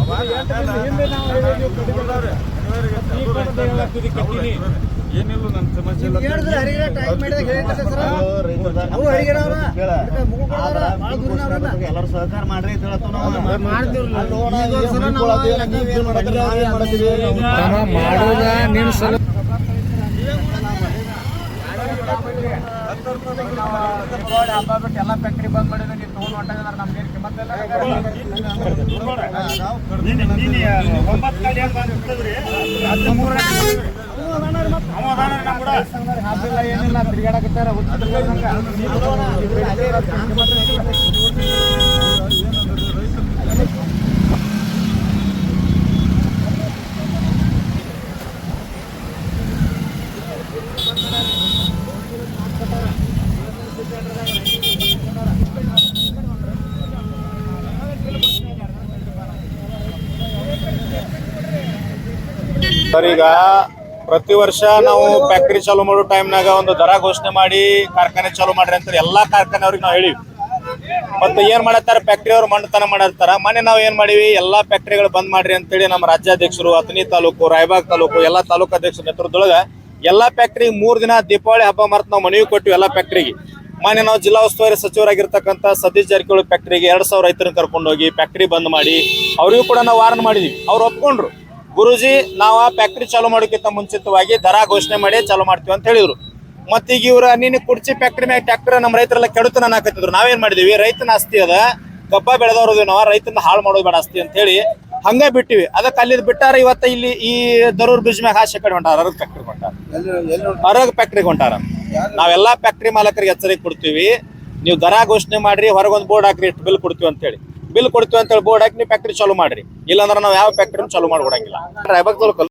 ಅವಾಗ ಏನಿಲ್ಲ ನನ್ನ ಸಮಸ್ಯೆ ಇಲ್ಲ. ಹೇಳಿದ್ರೆ ಹರಿಗಿರ ಟೈಮ್ ಮಾಡಿದಾಗ ಹೇಳಿದ್ರೆ ಸರ್. ಅವು ಅವ್ರ. ಎಲ್ಲರೂ ಸಹಕಾರ ಮಾಡ್ರಿ ಅಂತ ಹೇಳ್ತಾವ್ ನಾವು. ಮಾಡೋದ ನೀನು ಸಲ ಹಬ್ಬ ಬಿಟ್ಟು ಎಲ್ಲ ಫ್ಯಾಕ್ಟ್ರಿ ಬಂದ್ ಮಾಡಿದ್ರೆ ನೀವು ತೊಗೊಂಡು ಹೊಂಟಾಗ ನಮ್ಗೆ ಏನು ಹಬ್ಬಿಲ್ಲ ಏನಿಲ್ಲ ತಿರ್ಗಾಡಕತ್ತಾರ ಸರ್ ಈಗ ಪ್ರತಿ ವರ್ಷ ನಾವು ಫ್ಯಾಕ್ಟ್ರಿ ಚಾಲೂ ಮಾಡೋ ಟೈಮ್ನಾಗ ಒಂದು ದರ ಘೋಷಣೆ ಮಾಡಿ ಕಾರ್ಖಾನೆ ಚಾಲೂ ಮಾಡ್ರಿ ಅಂತ ಎಲ್ಲಾ ಕಾರ್ಖಾನೆ ಅವ್ರಿಗೆ ನಾವು ಹೇಳಿವಿ. ಮತ್ತೆ ಏನ್ ಮಾಡತ್ತಾರ? ಫ್ಯಾಕ್ಟ್ರಿ ಅವ್ರು ಮಂಡತನ ಮಾಡತ್ತಾರ ಮನೆ ನಾವು ಏನ್ ಮಾಡಿವಿ? ಎಲ್ಲಾ ಫ್ಯಾಕ್ಟ್ರಿಗಳು ಬಂದ್ ಮಾಡ್ರಿ ಅಂತೇಳಿ ನಮ್ಮ ರಾಜ್ಯಾಧ್ಯಕ್ಷರು, ಅಥಣಿ ತಾಲೂಕು, ರಾಯಬಾಗ್ ತಾಲೂಕು, ಎಲ್ಲಾ ತಾಲೂಕು ಅಧ್ಯಕ್ಷರ ನೇತೃತ್ವದೊಳಗ ಎಲ್ಲಾ ಫ್ಯಾಕ್ಟ್ರಿ ಮೂರ್ ದಿನ ದೀಪಾವಳಿ ಹಬ್ಬ ಮರ್ತ ನಾವು ಮನವಿ ಕೊಟ್ಟಿವಿ ಎಲ್ಲಾ ಫ್ಯಾಕ್ಟ್ರಿಗೆ ಮನೆ ನಾವು ಜಿಲ್ಲಾ ಉಸ್ತುವಾರಿ ಸಚಿವರಾಗಿರ್ತಕ್ಕಂಥ ಸತೀಶ್ ಜಾರಕಿಹೊಳಿ ಫ್ಯಾಕ್ಟ್ರಿಗೆ ಎರಡ್ ಸಾವಿರ ರೈತರನ್ನ ಕರ್ಕೊಂಡು ಹೋಗಿ ಫ್ಯಾಕ್ಟ್ರಿ ಬಂದ್ ಮಾಡಿ, ಅವರಿಗೂ ಕೂಡ ನಾವು ವಾರನ್ ಮಾಡಿದೀವಿ. ಅವ್ರು ಒಪ್ಕೊಂಡ್ರು. ಗುರುಜಿ ನಾವು ಆ ಫ್ಯಾಕ್ಟ್ರಿ ಚಾಲೂ ಮಾಡೋಕ್ಕಿಂತ ಮುಂಚಿತವಾಗಿ ದರ ಘೋಷಣೆ ಮಾಡಿ ಚಾಲೂ ಮಾಡ್ತೀವಿ ಅಂತ ಹೇಳಿದ್ರು. ಮತ್ತೀಗ ಇವ್ರ ನೀನು ಕುರ್ಚಿ ಫ್ಯಾಕ್ಟ್ರಿ ಮ್ಯಾಗ ಟ್ಯಾಕ್ಟರ್ ನಮ್ಮ ರೈತರೆಲ್ಲ ಕೆಡುತನ ಹಾಕತ್ತಿದ್ರು. ನಾವೇನ್ ಮಾಡಿದೀವಿ ರೈತನ ಆಸ್ತಿ ಅದ ಕಬ್ಬ ಬೆಳೆದವ್ರದು ನಾವು ರೈತನ ಹಾಳು ಮಾಡೋದು ಬೇಡ ಆಸ್ತಿ ಅಂತ ಹೇಳಿ ಹಂಗ ಬಿಟ್ಟಿವಿ. ಅದಕ್ಕೆ ಅಲ್ಲಿ ಬಿಟ್ಟಾರ ಇವತ್ತ ಇಲ್ಲಿ ಈ ದರೂರ್ ಬ್ರಿಜ್ ಮ್ಯಾಗ ಹಾಸಿ ಕಡೆ ಹೊಂಟಾರ ಅರಗ್ ಫ್ಯಾಕ್ಟ್ರಿ ಹೊಂಟಾರ. ಅರಗ್ ಫ್ಯಾಕ್ಟ್ರಿಗೆ ಹೊಂಟಾರ. ನಾವೆಲ್ಲಾ ಫ್ಯಾಕ್ಟ್ರಿ ಮಾಲಕರಿಗೆ ಎಚ್ಚರಿಕೆ ಕೊಡ್ತೀವಿ. ನೀವು ದರ ಘೋಷಣೆ ಮಾಡ್ರಿ ಹೊರಗೊಂದು ಬೋರ್ಡ್ ಹಾಕ್ರಿ ಇಷ್ಟು ಬಿಲ್ ಕೊಡ್ತೀವಿ ಅಂತ ಹೇಳಿ. ಬಿಲ್ ಕೊಡ್ತೀವಿ ಅಂತ ಹೇಳಿ ಬೋರ್ಡ್ ಹಾಕಿ ನೀವು ಫ್ಯಾಕ್ಟ್ರಿ ಚಾಲೂ ಮಾಡ್ರಿ. ಇಲ್ಲಾಂದ್ರೆ ನಾವು ಯಾವ ಫ್ಯಾಕ್ಟ್ರಿ ಚಾಲೂ ಮಾಡ್ಕೊಡಂಗಿಲ್ಲ. ರಾಯಬಾಗ್ ತಾಲೂಕು